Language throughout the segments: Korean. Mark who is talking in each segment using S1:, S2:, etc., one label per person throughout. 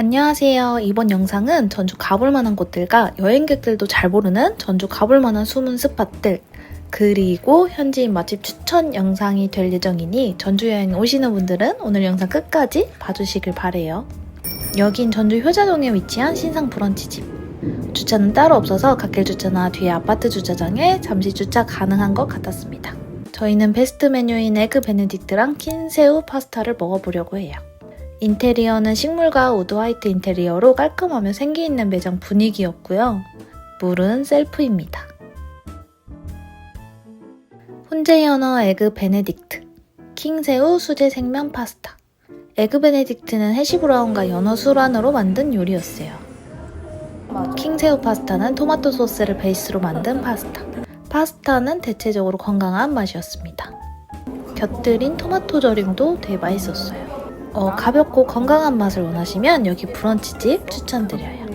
S1: 안녕하세요. 이번 영상은 전주 가볼 만한 곳들과 여행객들도 잘 모르는 전주 가볼 만한 숨은 스팟들 그리고 현지인 맛집 추천 영상이 될 예정이니 전주 여행 오시는 분들은 오늘 영상 끝까지 봐주시길 바래요. 여긴 전주 효자동에 위치한 신상 브런치집. 주차는 따로 없어서 갓길 주차나 뒤에 아파트 주차장에 잠시 주차 가능한 것 같았습니다. 저희는 베스트 메뉴인 에그 베네딕트랑 킨새우 파스타를 먹어보려고 해요. 인테리어는 식물과 우드 화이트 인테리어로 깔끔하며 생기 있는 매장 분위기였고요. 물은 셀프입니다. 훈제 연어 에그 베네딕트, 킹새우 수제 생면 파스타. 에그 베네딕트는 해시 브라운과 연어 수란으로 만든 요리였어요. 킹새우 파스타는 토마토 소스를 베이스로 만든 파스타. 파스타는 대체적으로 건강한 맛이었습니다. 곁들인 토마토 절임도 되게 맛있었어요. 어, 가볍고 건강한 맛을 원하시면 여기 브런치집 추천드려요.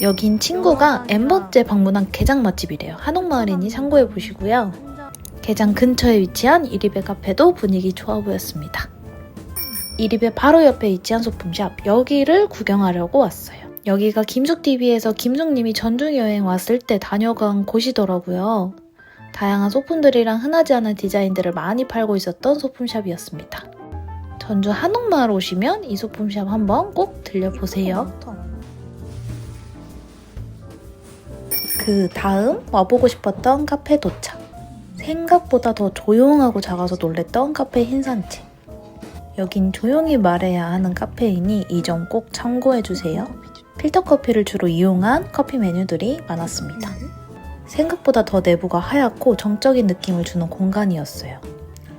S1: 여긴 친구가 엠번째 방문한 게장 맛집이래요. 한옥마을이니 참고해 보시고요. 게장 근처에 위치한 이리배 카페도 분위기 좋아 보였습니다. 이리배 바로 옆에 위치한 소품샵 여기를 구경하려고 왔어요. 여기가 김숙TV에서 김숙님이 전주 여행 왔을 때 다녀간 곳이더라고요. 다양한 소품들이랑 흔하지 않은 디자인들을 많이 팔고 있었던 소품샵이었습니다. 전주 한옥마을 오시면 이 소품샵 한번 꼭 들려보세요. 그 다음 와보고 싶었던 카페 도착. 생각보다 더 조용하고 작아서 놀랬던 카페 흰산채. 여긴 조용히 말해야 하는 카페이니 이 점 꼭 참고해주세요. 필터 커피를 주로 이용한 커피 메뉴들이 많았습니다. 생각보다 더 내부가 하얗고 정적인 느낌을 주는 공간이었어요.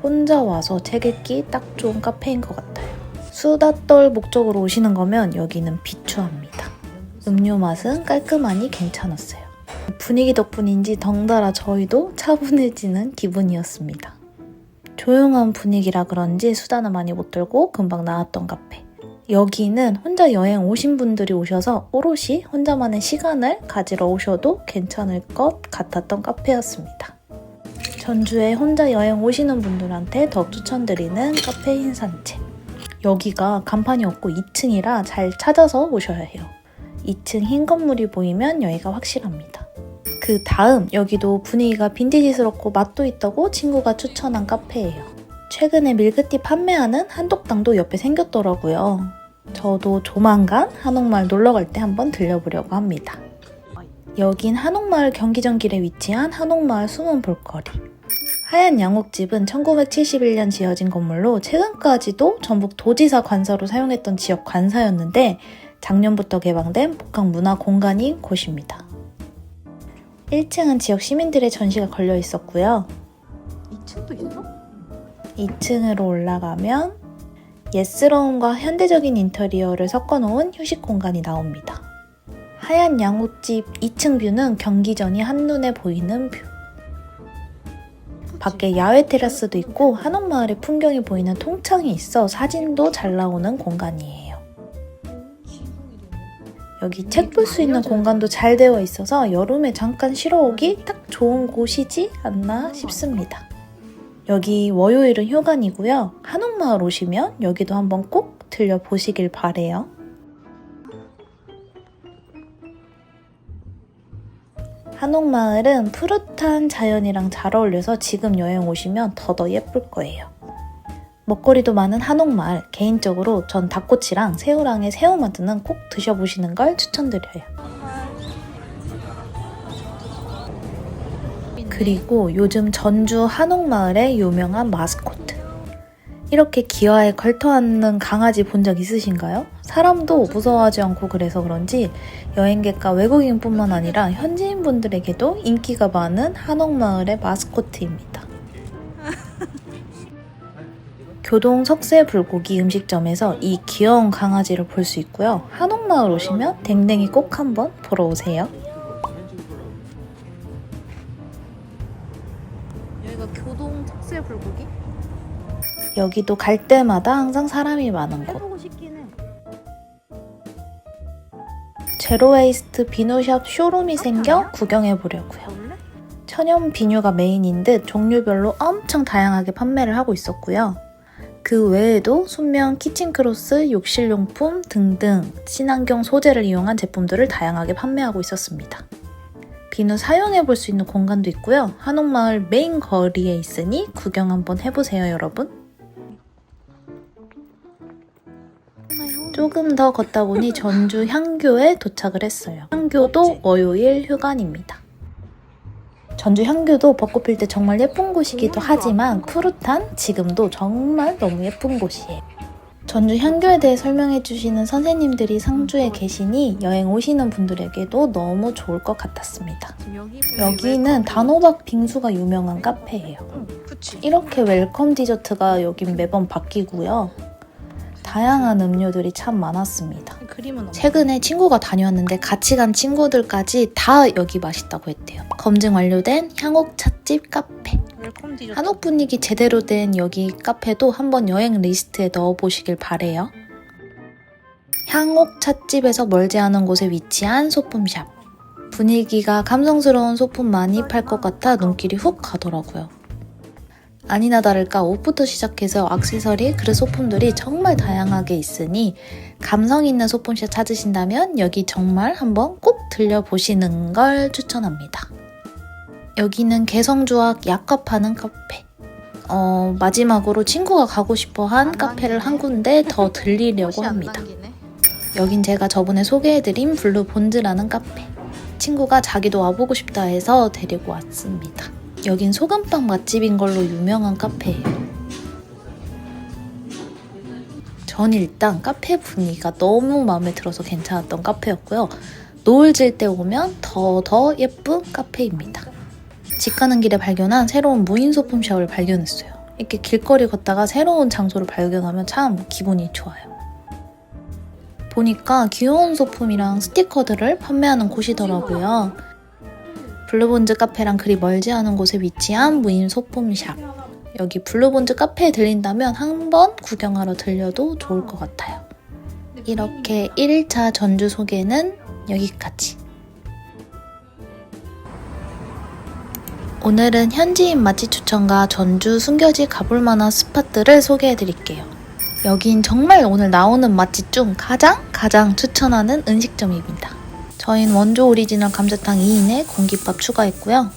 S1: 혼자 와서 책 읽기 딱 좋은 카페인 것 같아요. 수다 떨 목적으로 오시는 거면 여기는 비추합니다. 음료 맛은 깔끔하니 괜찮았어요. 분위기 덕분인지 덩달아 저희도 차분해지는 기분이었습니다. 조용한 분위기라 그런지 수다는 많이 못 들고 금방 나왔던 카페. 여기는 혼자 여행 오신 분들이 오셔서 오롯이 혼자만의 시간을 가지러 오셔도 괜찮을 것 같았던 카페였습니다. 전주에 혼자 여행 오시는 분들한테 더욱 추천드리는 카페 흰산채. 여기가 간판이 없고 2층이라 잘 찾아서 오셔야 해요. 2층 흰 건물이 보이면 여기가 확실합니다. 그 다음 여기도 분위기가 빈티지스럽고 맛도 있다고 친구가 추천한 카페예요. 최근에 밀크티 판매하는 한독당도 옆에 생겼더라고요. 저도 조만간 한옥마을 놀러 갈 때 한번 들려보려고 합니다. 여긴 한옥마을 경기전 길에 위치한 한옥마을 숨은 볼거리. 하얀 양옥집은 1971년 지어진 건물로 최근까지도 전북 도지사 관사로 사용했던 지역 관사였는데 작년부터 개방된 복합 문화 공간인 곳입니다. 1층은 지역 시민들의 전시가 걸려 있었고요.
S2: 2층도 있어?
S1: 2층으로 올라가면 예스러움과 현대적인 인테리어를 섞어놓은 휴식 공간이 나옵니다. 하얀 양옥집 2층 뷰는 경기전이 한눈에 보이는 뷰. 밖에 야외 테라스도 있고 한옥마을의 풍경이 보이는 통창이 있어 사진도 잘 나오는 공간이에요. 여기 책 볼 수 있는 공간도 잘 되어 있어서 여름에 잠깐 쉬러 오기 딱 좋은 곳이지 않나 싶습니다. 여기 월요일은 휴관이고요. 한옥마을 오시면 여기도 한번 꼭 들려보시길 바래요. 한옥마을은 푸릇한 자연이랑 잘 어울려서 지금 여행 오시면 더더 예쁠 거예요. 먹거리도 많은 한옥마을, 개인적으로 전 닭꼬치랑 새우랑의 새우만두는 꼭 드셔보시는 걸 추천드려요. 그리고 요즘 전주 한옥마을의 유명한 마스코트. 이렇게 기와에 걸터앉는 강아지 본 적 있으신가요? 사람도 무서워하지 않고 그래서 그런지 여행객과 외국인뿐만 아니라 현지인분들에게도 인기가 많은 한옥마을의 마스코트입니다. 교동 석쇠 불고기 음식점에서 이 귀여운 강아지를 볼 수 있고요. 한옥마을 오시면 댕댕이 꼭 한번 보러 오세요. 여기도 갈 때마다 항상 사람이 많은 곳. 제로웨이스트 비누샵 쇼룸이 생겨 구경해 보려고요. 천연 비누가 메인인 듯 종류별로 엄청 다양하게 판매를 하고 있었고요. 그 외에도 순면 키친크로스, 욕실용품 등등 친환경 소재를 이용한 제품들을 다양하게 판매하고 있었습니다. 비누 사용해 볼 수 있는 공간도 있고요. 한옥마을 메인 거리에 있으니 구경 한번 해보세요, 여러분. 조금 더 걷다 보니 전주 향교에 도착을 했어요. 향교도 월요일 휴관입니다. 전주 향교도 벚꽃 필 때 정말 예쁜 곳이기도 하지만 푸릇한 지금도 정말 너무 예쁜 곳이에요. 전주 향교에 대해 설명해 주시는 선생님들이 상주에 계시니 여행 오시는 분들에게도 너무 좋을 것 같았습니다.
S2: 여기
S1: 여기는 단호박 빙수가 유명한 카페예요.
S2: 응, 그치.
S1: 이렇게 웰컴 디저트가 여긴 매번 바뀌고요. 다양한 음료들이 참 많았습니다. 최근에 친구가 다녀왔는데 같이 간 친구들까지 다 여기 맛있다고 했대요. 검증 완료된 향옥 찻집 카페. 한옥 분위기 제대로 된 여기 카페도 한번 여행 리스트에 넣어보시길 바래요. 향옥 찻집에서 멀지 않은 곳에 위치한 소품샵. 분위기가 감성스러운 소품 많이 팔 것 같아 눈길이 훅 가더라고요. 아니나 다를까 옷부터 시작해서 액세서리, 그릇 소품들이 정말 다양하게 있으니 감성 있는 소품샵 찾으신다면 여기 정말 한번 꼭 들려보시는 걸 추천합니다. 여기는 개성주악 약값 파는 카페. 어, 마지막으로 친구가 가고 싶어
S2: 한안
S1: 카페를 한. 군데 더 들리려고 합니다. 여긴 제가 저번에 소개해드린 블루 본즈라는 카페. 친구가 자기도 와보고 싶다 해서 데리고 왔습니다. 여긴 소금빵 맛집인 걸로 유명한 카페예요. 전 일단 카페 분위기가 너무 마음에 들어서 괜찮았던 카페였고요. 노을 질 때 오면 더더 예쁜 카페입니다. 집 가는 길에 발견한 새로운 무인 소품샵을 발견했어요. 이렇게 길거리 걷다가 새로운 장소를 발견하면 참 기분이 좋아요. 보니까 귀여운 소품이랑 스티커들을 판매하는 곳이더라고요. 블루본즈 카페랑 그리 멀지 않은 곳에 위치한 무인 소품샵. 여기 블루본즈 카페에 들린다면 한 번 구경하러 들려도 좋을 것 같아요. 이렇게 1차 전주 소개는 여기까지. 오늘은 현지인 맛집 추천과 전주 숨겨지 가볼 만한 스팟들을 소개해 드릴게요. 여긴 정말 오늘 나오는 맛집 중 가장 가장 추천하는 음식점입니다. 저희는 원조 오리지널 감자탕 2인에 공깃밥 추가했고요.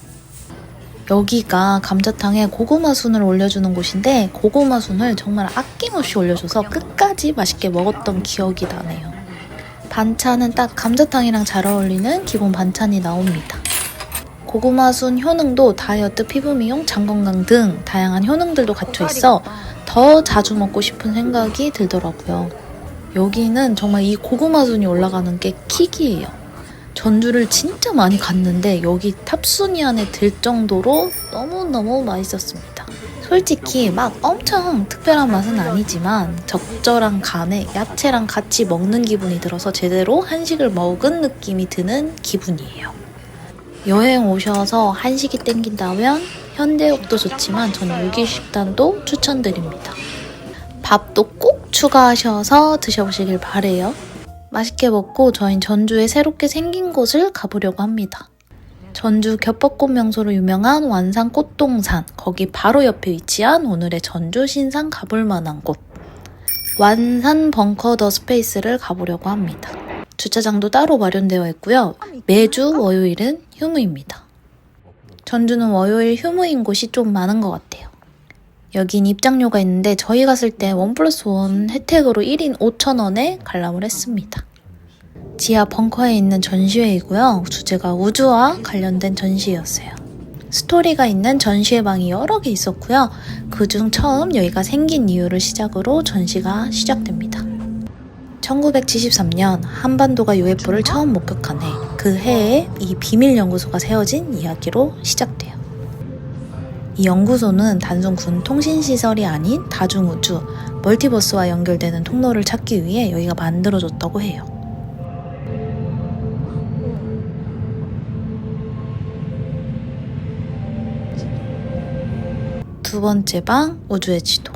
S1: 여기가 감자탕에 고구마 순을 올려주는 곳인데 고구마 순을 정말 아낌없이 올려줘서 끝까지 맛있게 먹었던 기억이 나네요. 반찬은 딱 감자탕이랑 잘 어울리는 기본 반찬이 나옵니다. 고구마 순 효능도 다이어트, 피부 미용, 장 건강 등 다양한 효능들도 갖춰 있어 더 자주 먹고 싶은 생각이 들더라고요. 여기는 정말 이 고구마 순이 올라가는 게 킥이에요. 전주를 진짜 많이 갔는데 여기 탑순위 안에 들 정도로 너무너무 맛있었습니다. 솔직히 막 엄청 특별한 맛은 아니지만 적절한 간에 야채랑 같이 먹는 기분이 들어서 제대로 한식을 먹은 느낌이 드는 기분이에요. 여행 오셔서 한식이 땡긴다면 현대역도 좋지만 저는 유기식단도 추천드립니다. 밥도 꼭 추가하셔서 드셔보시길 바래요. 맛있게 먹고 저희 전주에 새롭게 생긴 곳을 가보려고 합니다. 전주 겹벚꽃 명소로 유명한 완산 꽃동산 거기 바로 옆에 위치한 오늘의 전주 신상 가볼 만한 곳 완산 벙커 더 스페이스를 가보려고 합니다. 주차장도 따로 마련되어 있고요. 매주 월요일은 휴무입니다. 전주는 월요일 휴무인 곳이 좀 많은 것 같아요. 여긴 입장료가 있는데 저희 갔을 때 원 플러스 원 혜택으로 1인 5,000원에 관람을 했습니다. 지하 벙커에 있는 전시회이고요. 주제가 우주와 관련된 전시회였어요. 스토리가 있는 전시회 방이 여러 개 있었고요. 그중 처음 여기가 생긴 이유를 시작으로 전시가 시작됩니다. 1973년 한반도가 UFO를 처음 목격한 해, 그 해에 이 비밀 연구소가 세워진 이야기로 시작돼요. 이 연구소는 단순 군 통신 시설이 아닌 다중우주, 멀티버스와 연결되는 통로를 찾기 위해 여기가 만들어졌다고 해요. 두 번째 방, 우주의 지도.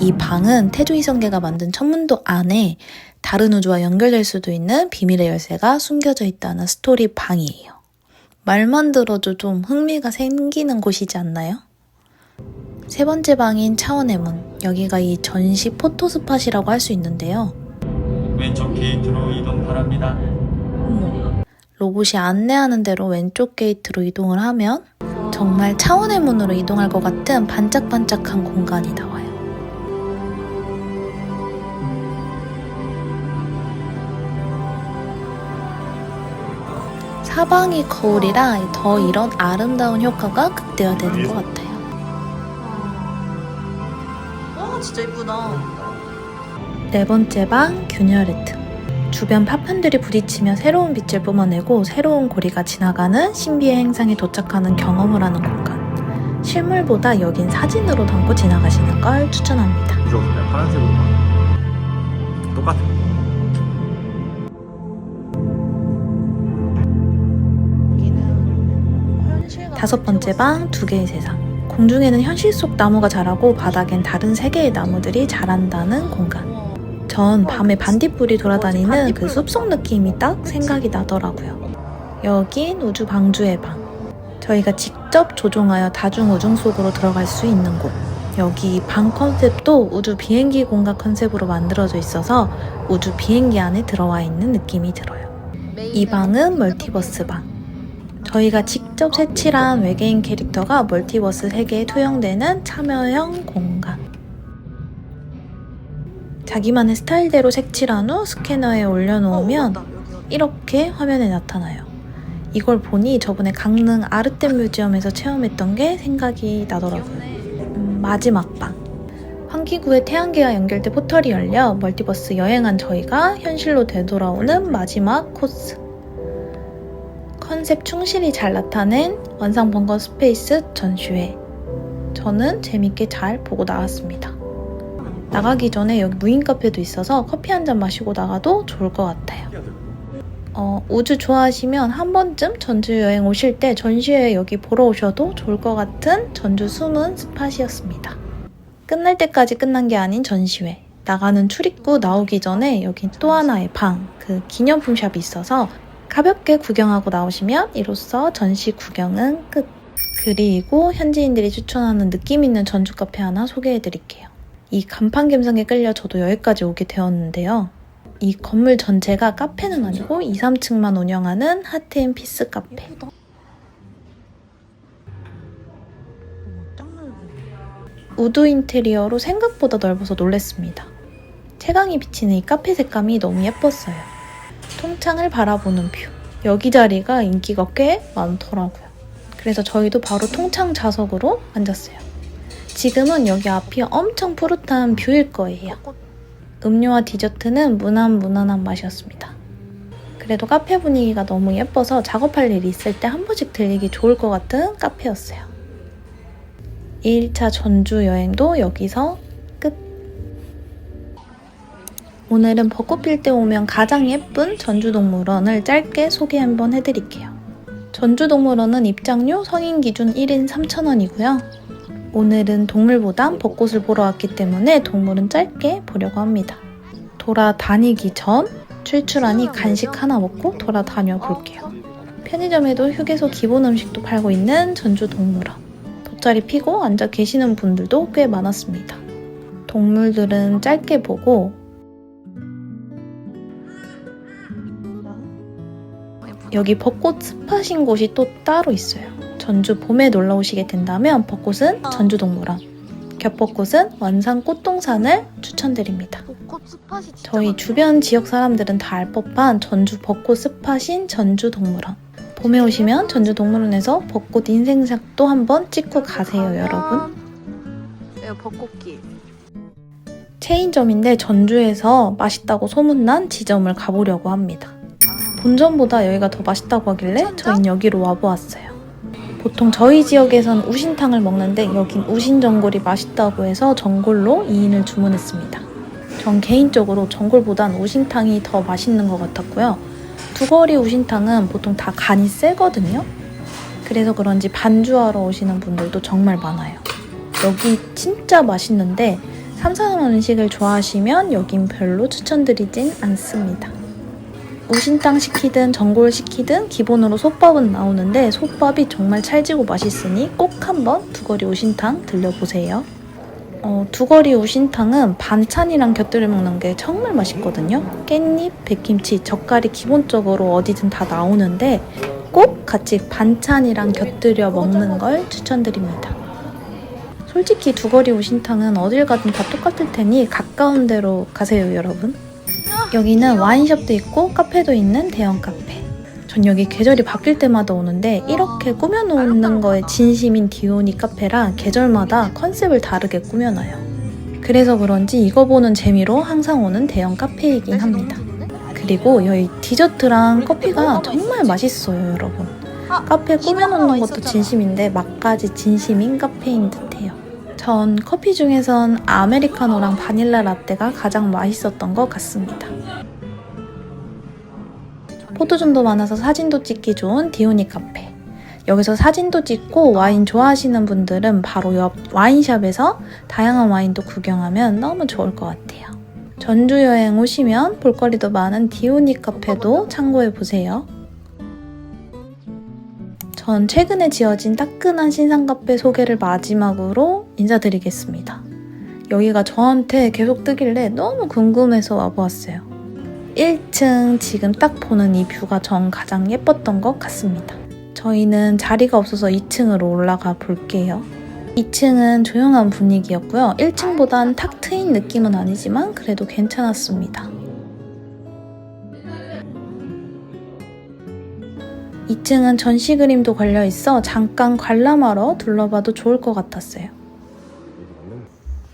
S1: 이 방은 태조이성계가 만든 천문도 안에 다른 우주와 연결될 수도 있는 비밀의 열쇠가 숨겨져 있다는 스토리 방이에요. 말만 들어도 좀 흥미가 생기는 곳이지 않나요? 세 번째 방인 차원의 문. 여기가 이 전시 포토 스팟이라고 할 수 있는데요.
S3: 왼쪽 게이트로 이동 바랍니다.
S1: 로봇이 안내하는 대로 왼쪽 게이트로 이동을 하면 정말 차원의 문으로 이동할 것 같은 반짝반짝한 공간이 나와요. 사방이 거울이라 더 이런 아름다운 효과가 극대화되는 것 같아요.
S2: 와 진짜 이쁘다.
S1: 네 번째 방 균열의 틈. 주변 파편들이 부딪히며 새로운 빛을 뿜어내고 새로운 고리가 지나가는 신비의 행상에 도착하는 경험을 하는 공간. 실물보다 여긴 사진으로 담고 지나가시는 걸 추천합니다.
S4: 그냥 파란색으로 봐. 똑같아.
S1: 다섯 번째 방 두 개의 세상. 공중에는 현실 속 나무가 자라고 바닥엔 다른 세 개의 나무들이 자란다는 공간. 전 밤에 반딧불이 돌아다니는 그 숲속 느낌이 딱 생각이 나더라고요. 여긴 우주 방주의 방. 저희가 직접 조종하여 다중우중 속으로 들어갈 수 있는 곳. 여기 방 컨셉도 우주 비행기 공간 컨셉으로 만들어져 있어서 우주 비행기 안에 들어와 있는 느낌이 들어요. 이 방은 멀티버스 방. 저희가 직접 색칠한 외계인 캐릭터가 멀티버스 세계에 투영되는 참여형 공간. 자기만의 스타일대로 색칠한 후 스캐너에 올려놓으면 이렇게 화면에 나타나요. 이걸 보니 저번에 강릉 아르템 뮤지엄에서 체험했던 게 생각이 나더라고요. 음, 마지막 방. 환기구에 태양계와 연결돼 포털이 열려 멀티버스 여행한 저희가 현실로 되돌아오는 마지막 코스. 컨셉 충실히 잘 나타낸 완상 번거 스페이스 전시회. 저는 재밌게 잘 보고 나왔습니다. 나가기 전에 여기 무인 카페도 있어서 커피 한 잔 마시고 나가도 좋을 것 같아요. 어, 우주 좋아하시면 한 번쯤 전주 여행 오실 때 전시회 여기 보러 오셔도 좋을 것 같은 전주 숨은 스팟이었습니다. 끝날 때까지 끝난 게 아닌 전시회. 나가는 출입구 나오기 전에 여기 또 하나의 방, 그 기념품 샵이 있어서 가볍게 구경하고 나오시면 이로써 전시 구경은 끝. 그리고 현지인들이 추천하는 느낌 있는 전주 카페 하나 소개해 드릴게요. 이 간판 감성에 끌려 저도 여기까지 오게 되었는데요. 이 건물 전체가 카페는 아니고 2, 3층만 운영하는 하트 앤 피스 카페.
S2: 예쁘다. 오, 짱 넓어.
S1: 우드 인테리어로 생각보다 넓어서 놀랬습니다. 채광이 비치는 이 카페 색감이 너무 예뻤어요. 통창을 바라보는 뷰. 여기 자리가 인기가 꽤 많더라고요. 그래서 저희도 바로 통창 좌석으로 앉았어요. 지금은 여기 앞이 엄청 푸릇한 뷰일 거예요. 음료와 디저트는 무난무난한 맛이었습니다. 그래도 카페 분위기가 너무 예뻐서 작업할 일 있을 때 한 번씩 들리기 좋을 것 같은 카페였어요. 1차 전주 여행도 여기서 오늘은 벚꽃 필 때 오면 가장 예쁜 전주동물원을 짧게 소개 한번 해드릴게요. 전주동물원은 입장료 성인 기준 1인 3,000원이고요. 오늘은 동물보단 벚꽃을 보러 왔기 때문에 동물은 짧게 보려고 합니다. 돌아다니기 전 출출하니 간식 하나 먹고 돌아다녀 볼게요. 편의점에도 휴게소 기본 음식도 팔고 있는 전주동물원. 돗자리 피고 앉아 계시는 분들도 꽤 많았습니다. 동물들은 짧게 보고 여기 벚꽃 스팟인 곳이 또 따로 있어요. 전주 봄에 놀러 오시게 된다면 벚꽃은 전주동물원, 겹벚꽃은 완산 꽃동산을 추천드립니다. 저희. 주변 지역 사람들은 다 알 법한 전주 벚꽃 스팟인 전주동물원. 봄에 오시면 전주동물원에서 벚꽃 인생샷도 한번 찍고 가세요, 여러분.
S2: 네, 벚꽃길.
S1: 체인점인데 전주에서 맛있다고 소문난 지점을 가보려고 합니다. 본점보다 여기가 더 맛있다고 하길래 저희는 여기로 와보았어요. 보통 저희 지역에선 우신탕을 먹는데 여긴 우신전골이 맛있다고 해서 전골로 2인을 주문했습니다. 전 개인적으로 전골보단 우신탕이 더 맛있는 것 같았고요. 두거리 우신탕은 보통 다 간이 세거든요. 그래서 그런지 반주하러 오시는 분들도 정말 많아요. 여기 진짜 맛있는데 삼산원 음식을 좋아하시면 여긴 별로 추천드리진 않습니다. 우신탕 시키든 전골 시키든 기본으로 솥밥은 나오는데 솥밥이 정말 찰지고 맛있으니 꼭 한번 두거리 우신탕 들려보세요. 어, 두거리 우신탕은 반찬이랑 곁들여 먹는 게 정말 맛있거든요. 깻잎, 백김치, 젓갈이 기본적으로 어디든 다 나오는데 꼭 같이 반찬이랑 곁들여 먹는 걸 추천드립니다. 솔직히 두거리 우신탕은 어딜 가든 다 똑같을 테니 가까운 데로 가세요, 여러분. 여기는 와인숍도 있고 카페도 있는 대형 카페. 전 여기 계절이 바뀔 때마다 오는데 이렇게 꾸며놓는 거에 진심인 디오니 카페라 계절마다 컨셉을 다르게 꾸며놔요. 그래서 그런지 이거 보는 재미로 항상 오는 대형 카페이긴 합니다. 그리고 여기 디저트랑 커피가 정말 맛있어요, 여러분. 카페 꾸며놓는 것도 진심인데 맛까지 진심인 카페인 듯해요. 전 커피 중에선 아메리카노랑 바닐라 라떼가 가장 맛있었던 것 같습니다. 포토존도 많아서 사진도 찍기 좋은 디오니 카페. 여기서 사진도 찍고 와인 좋아하시는 분들은 바로 옆 와인샵에서 다양한 와인도 구경하면 너무 좋을 것 같아요. 전주 여행 오시면 볼거리도 많은 디오니 카페도 참고해 보세요. 전 최근에 지어진 따끈한 신상 카페 소개를 마지막으로 인사드리겠습니다. 여기가 저한테 계속 뜨길래 너무 궁금해서 와보았어요. 1층 지금 딱 보는 이 뷰가 전 가장 예뻤던 것 같습니다. 저희는 자리가 없어서 2층으로 올라가 볼게요. 2층은 조용한 분위기였고요. 1층보단 탁 트인 느낌은 아니지만 그래도 괜찮았습니다. 2층은 전시 그림도 걸려 있어 잠깐 관람하러 둘러봐도 좋을 것 같았어요.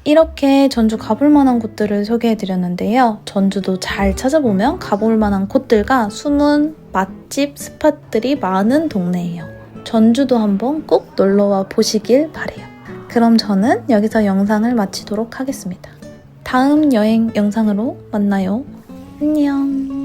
S1: 이렇게 전주 가볼 만한 곳들을 소개해 드렸는데요. 전주도 잘 찾아보면 가볼 만한 곳들과 숨은 맛집 스팟들이 많은 동네예요. 전주도 한번 꼭 놀러와 보시길 바래요. 그럼 저는 여기서 영상을 마치도록 하겠습니다. 다음 여행 영상으로 만나요. 안녕.